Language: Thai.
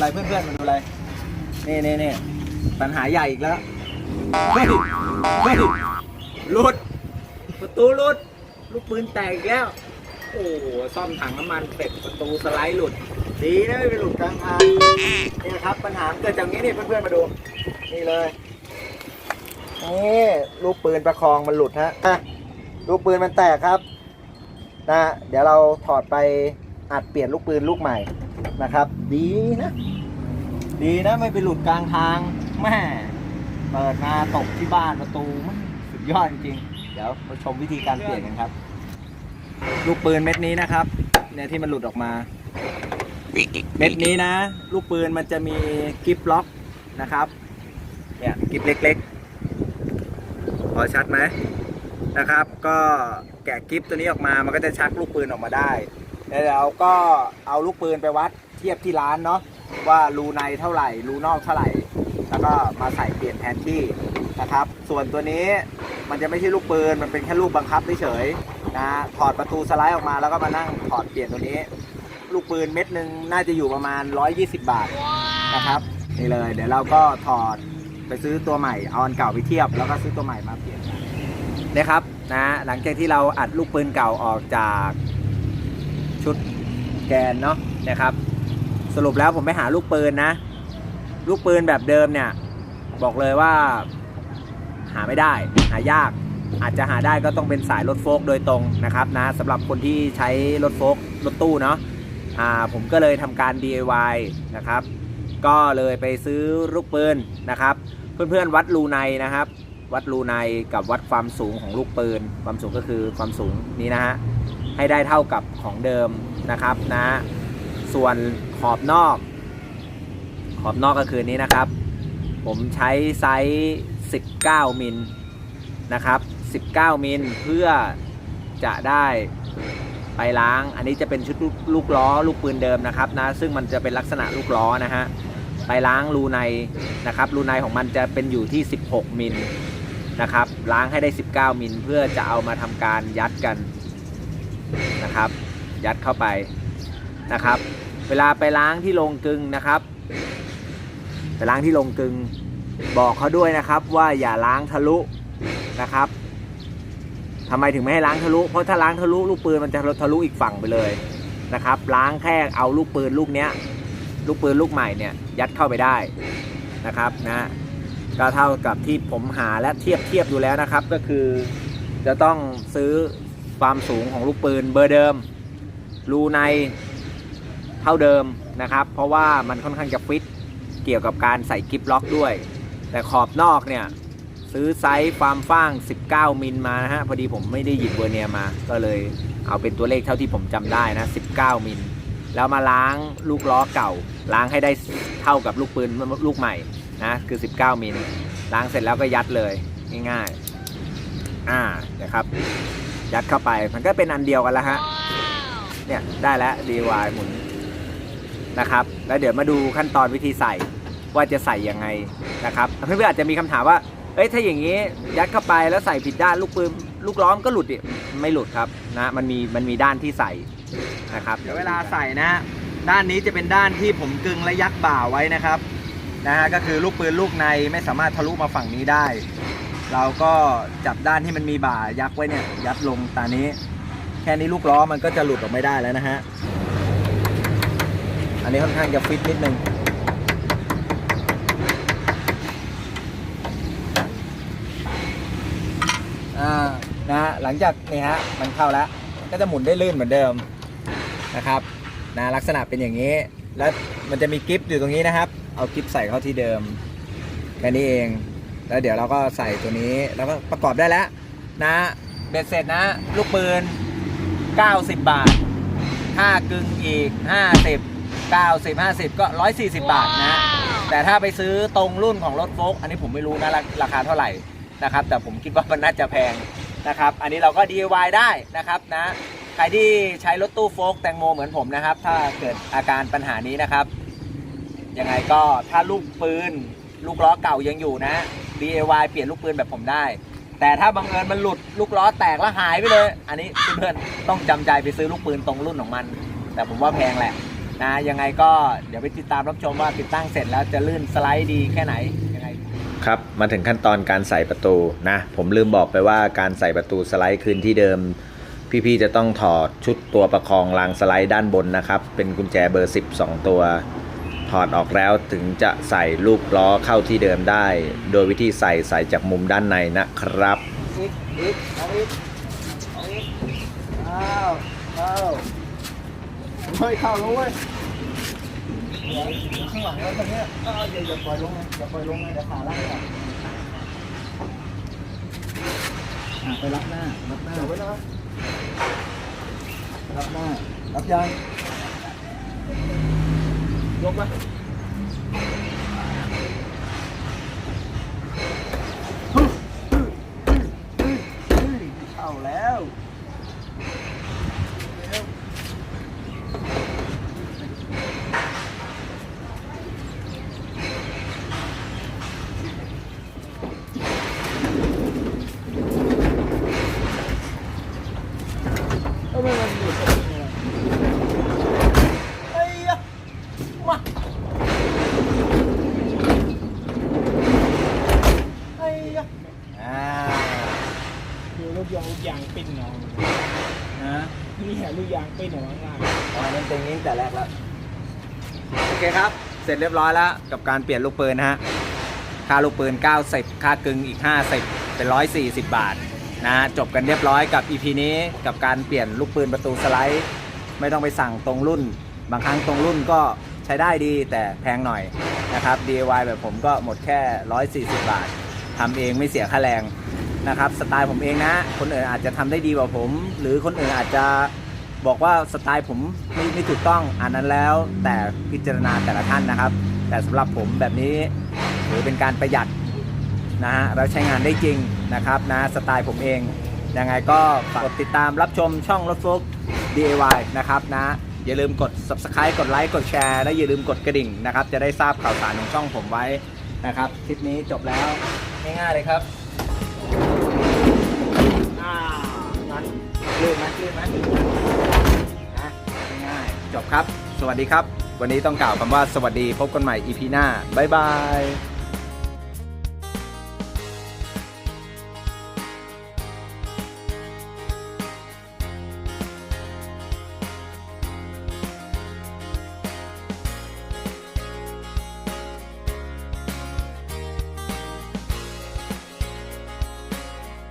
อะไรเพื่อนๆมาดูอะไรนี่นี่นี่ปัญหาใหญ่อีกแล้วเฮ้ยเฮ้ยหลุดประตูหลุดลูกปืนแตกอีกแล้ว โอ้โหซ่อมถังน้ำมันเสร็จประตูสไลด์หลุดดีนะไม่ไปหลุดกลางทางนี่นะครับปัญหาเกิดจากนี้นี่เพื่อนๆมาดูนี่เลยนี่ลูกปืนประคองมันหลุดฮะอะลูกปืนมันแตกครับนะเดี๋ยวเราถอดไปอัดเปลี่ยนลูกปืนลูกใหม่ นะครับ ดีนะ ดีนะไม่ไปหลุดกลางทางแม่เปิดมาตกที่บ้านประตูมันสุดยอดจริงๆเดี๋ยวมาชมวิธีการเปลี่ยนกันครับ ลูกปืนเม็ดนี้นะครับ เนี่ยที่มันหลุดออกมา เม็ดนี้นะ ลูกปืนมันจะมีกริปล็อกนะครับ เนี่ยกริปเล็กๆพอชัดไหมนะครับ ก็แกะกริปตัวนี้ออกมามันก็จะชักลูกปืนออกมาได้ แล้วเราก็เอาลูกปืนไปวัดเทียบที่ร้านเนาะว่ารูในเท่าไหร่รูนอกเท่าไหร่ แล้วก็มาใส่เปลี่ยนแทนที่นะครับ ส่วนตัวนี้มันจะไม่ใช่ลูกปืนมันเป็นแค่ลูกบังคับเฉยๆนะถอดประตูสไลด์ออกมาแล้วก็มานั่งถอดเปลี่ยนตัวนี้ ลูกปืนเม็ดหนึ่งน่าจะอยู่ประมาณ 120 บาทนะครับนี่เลย เดี๋ยวเราก็ถอดไปซื้อตัวใหม่เอาอันเก่าไปเทียบ แล้วก็ซื้อตัวใหม่มาเปลี่ยนกันนะครับนะหลังจากที่เราอัดลูกปืนเก่าออกจาก ชุดแกนเนาะนะครับ สรุปแล้วผมไปหาลูกปืนนะ ลูกปืนแบบเดิมเนี่ย บอกเลยว่า หาไม่ได้ หายาก อาจจะหาได้ก็ต้องเป็นสายรถโฟกโดยตรงนะครับนะสำหรับคนที่ใช้รถโฟกรถตู้เนาะอ่าผมก็เลยทำการ DIY นะครับ ก็เลยไปซื้อลูกปืนนะครับ เพื่อนๆวัดรูในนะครับ วัดรูในกับวัดความสูงของลูกปืน ความสูงก็คือความสูงนี้นะฮะ ให้ได้เท่ากับของเดิมนะครับนะส่วนขอบนอก ขอบนอกก็คือนี้นะครับ ผมใช้ไซส์ 19 มิลนะครับ 19 มิลเพื่อจะได้ไปล้าง อันนี้จะเป็นชุดลูกล้อลูกปืนเดิมนะครับนะ ซึ่งมันจะเป็นลักษณะลูกล้อนะฮะ ไปล้างรูในนะครับ รูในของมันจะเป็นอยู่ที่ 16 มิลนะครับ ล้างให้ได้ 19 มิลเพื่อจะเอามาทำการยัดกัน นะครับ ยัดเข้าไปนะครับ เวลาไปล้างที่โรงกึงนะครับไปล้างที่โรงกึงบอกเขาด้วยนะครับว่าอย่าล้างทะลุนะครับทำไมถึงไม่ให้ล้างทะลุเพราะถ้าล้างทะลุลูกปืนมันจะทะลุอีกฝั่งไปเลยนะครับ ล้างแค่เอาลูกปืนลูกเนี้ยลูกปืนลูกใหม่เนี่ยยัดเข้าไปได้นะครับนะก็เท่ากับที่ผมหาและเทียบเทียบดูแล้วนะครับ ก็คือจะต้องซื้อ ความสูงของลูกปืนเบอร์เดิม รูในเท่าเดิมนะครับ เพราะว่ามันค่อนข้างจะฟิตเกี่ยวกับการใส่กิฟล็อกด้วย แต่ขอบนอกเนี่ย ซื้อไซส์ความฟ้าง 19 มิลมานะฮะ พอดีผมไม่ได้หยิบเวอร์เนียมา ก็เลยเอาเป็นตัวเลขเท่าที่ผมจำได้นะ 19 มิล แล้วมาล้างลูกล้อเก่า ล้างให้ได้เท่ากับลูกปืนลูกใหม่นะคือ 19 มิลล้างเสร็จแล้วก็ยัดเลยง่ายๆ อ่านะครับ ยัดเข้าไปมันก็เป็นอันเดียวกันแล้วฮะเนี่ยได้แล้ว DIY หมุนนะครับ แล้วเดี๋ยวมาดูขั้นตอนวิธีใส่ว่าจะใส่ยังไงนะครับเพื่อนๆอาจจะมีคำถามว่าเอ้ยถ้าอย่างนี้ยัดเข้าไปแล้วใส่ผิดด้านลูกปืนลูกล้อมก็หลุดดิไม่หลุดครับนะมันมีมันมีด้านที่ใส่นะครับเดี๋ยวเวลาใส่นะ ด้านนี้จะเป็นด้านที่ผมกึงและยักบ่าไว้นะครับนะฮะก็คือลูกปืนลูกในไม่สามารถทะลุมาฝั่งนี้ได้ เราก็จับด้านที่มันมีบ่ายักไว้เนี่ย ยัดลงตานี้ แค่นี้ลูกล้อมันก็จะหลุดออกไม่ได้แล้วนะฮะ อันนี้ค่อนข้างจะฟิตนิดนึงอ่านะฮะหลังจากนี่ฮะมันเข้าแล้ว ก็จะหมุนได้ลื่นเหมือนเดิมนะครับนะลักษณะเป็นอย่างนี้ แล้วมันจะมีกิฟต์อยู่ตรงนี้นะครับ เอากิฟต์ใส่เข้าที่เดิมแค่นี้เอง แล้วเดี๋ยวเราก็ใส่ตัวนี้แล้วก็ประกอบได้แล้วนะเบ็ดเสร็จนะ ลูกปืน 90 บาทค่ากึ่งอีก 50 90 50 ก็ 140 บาทนะ แต่ถ้าไปซื้อตรงรุ่นของรถโฟล์กอันนี้ผมไม่รู้นะราราคาเท่าไหร่นะครับ แต่ผมคิดว่ามันน่าจะแพงนะครับ อันนี้เราก็ DIY ได้นะครับนะ ใครที่ใช้รถตู้โฟล์กแตงโมเหมือนผมนะครับ ถ้าเกิดอาการปัญหานี้นะครับ ยังไงก็ถ้าลูกปืน ลูกล้อเก่ายังอยู่นะ DIY เปลี่ยนลูกปืนแบบผมได้ แต่ถ้าบังเอิญมันหลุดลูกล้อแตกแล้วหายไปเลย อันนี้เพื่อนๆต้องจำใจไปซื้อลูกปืนตรงรุ่นของมัน แต่ผมว่าแพงแหละนะยังไงก็เดี๋ยวไปติดตามรับชมว่าติดตั้งเสร็จแล้วจะลื่นสไลด์ดีแค่ไหนยังไงครับมาถึงขั้นตอนการใส่ประตูนะผมลืมบอกไปว่าการใส่ประตูสไลด์คืนที่เดิม พี่ๆจะต้องถอดชุดตัวประคองรางสไลด์ด้านบนนะครับ เป็นกุญแจเบอร์ 10 2 ตัว ถอดออกแล้วถึงจะใส่ลูกล้อเข้าที่เดิมได้ โดยวิธีใส่ใส่จากมุมด้านในนะครับอีกอีกเอาอีกเอาอีกอ้าวเข้าเฮ้ยเข้าแล้วเว้ยข้างหลังแล้วตอนเนี้ยอ้าวอย่าอย่าปล่อยลงนะอย่าปล่อยลงนะเดี๋ยวขาล่างก่อนอะไปรับหน้ารับหน้าไว้นะรับหน้ารับยัง ยกไหมเข้าแล้วเร็วเอาไปมันอยู่ตรงนี้เฮ้ยอะมาเฮ้ยอะอ่า ดู ลูกยางลูกยางปิ้นเนาะฮะนี่แหละลูกยางปิ้นองล่างอ๋อมันเป็นอย่างนี้ตั้งแต่แรกแล้ว โอเคครับ เสร็จเรียบร้อยแล้วกับการเปลี่ยนลูกปืนนะฮะ ค่าลูกปืน 90 ค่ากึ่งอีก 50 เป็น 140 บาทนะฮะจบกันเรียบร้อยกับ EP นี้กับการเปลี่ยนลูกปืนประตูสไลด์ ไม่ต้องไปสั่งตรงรุ่น บางครั้งตรงรุ่นก็ใช้ได้ดีแต่แพงหน่อยนะครับ DIY แบบผมก็หมดแค่ 140 บาททำเองไม่เสียค่าแรง นะครับสไตล์ผมเองนะ คนอื่นอาจจะทำได้ดีกว่าผม หรือคนอื่นอาจจะบอกว่าสไตล์ผมไม่ไม่ถูกต้องอันนั้นแล้ว แต่พิจารณาแต่ละท่านนะครับ แต่สำหรับผมแบบนี้ถือเป็นการประหยัดนะฮะเราใช้งานได้จริงนะครับนะสไตล์ผมเองยังไงก็ฝากดติดตามรับชมช่องรถฟลุก DIY นะครับนะอย่าลืมกด subscribe กดไลค์กดแชร์และอย่าลืมกดกระดิ่งนะครับ จะได้ทราบข่าวสารของช่องผมไว้นะครับ คลิปนี้จบแล้วง่ายๆเลยครับ ครับ สวัสดีครับ วันนี้ต้องกล่าวคำว่าสวัสดีพบกันใหม่ EP หน้า บ๊ายบาย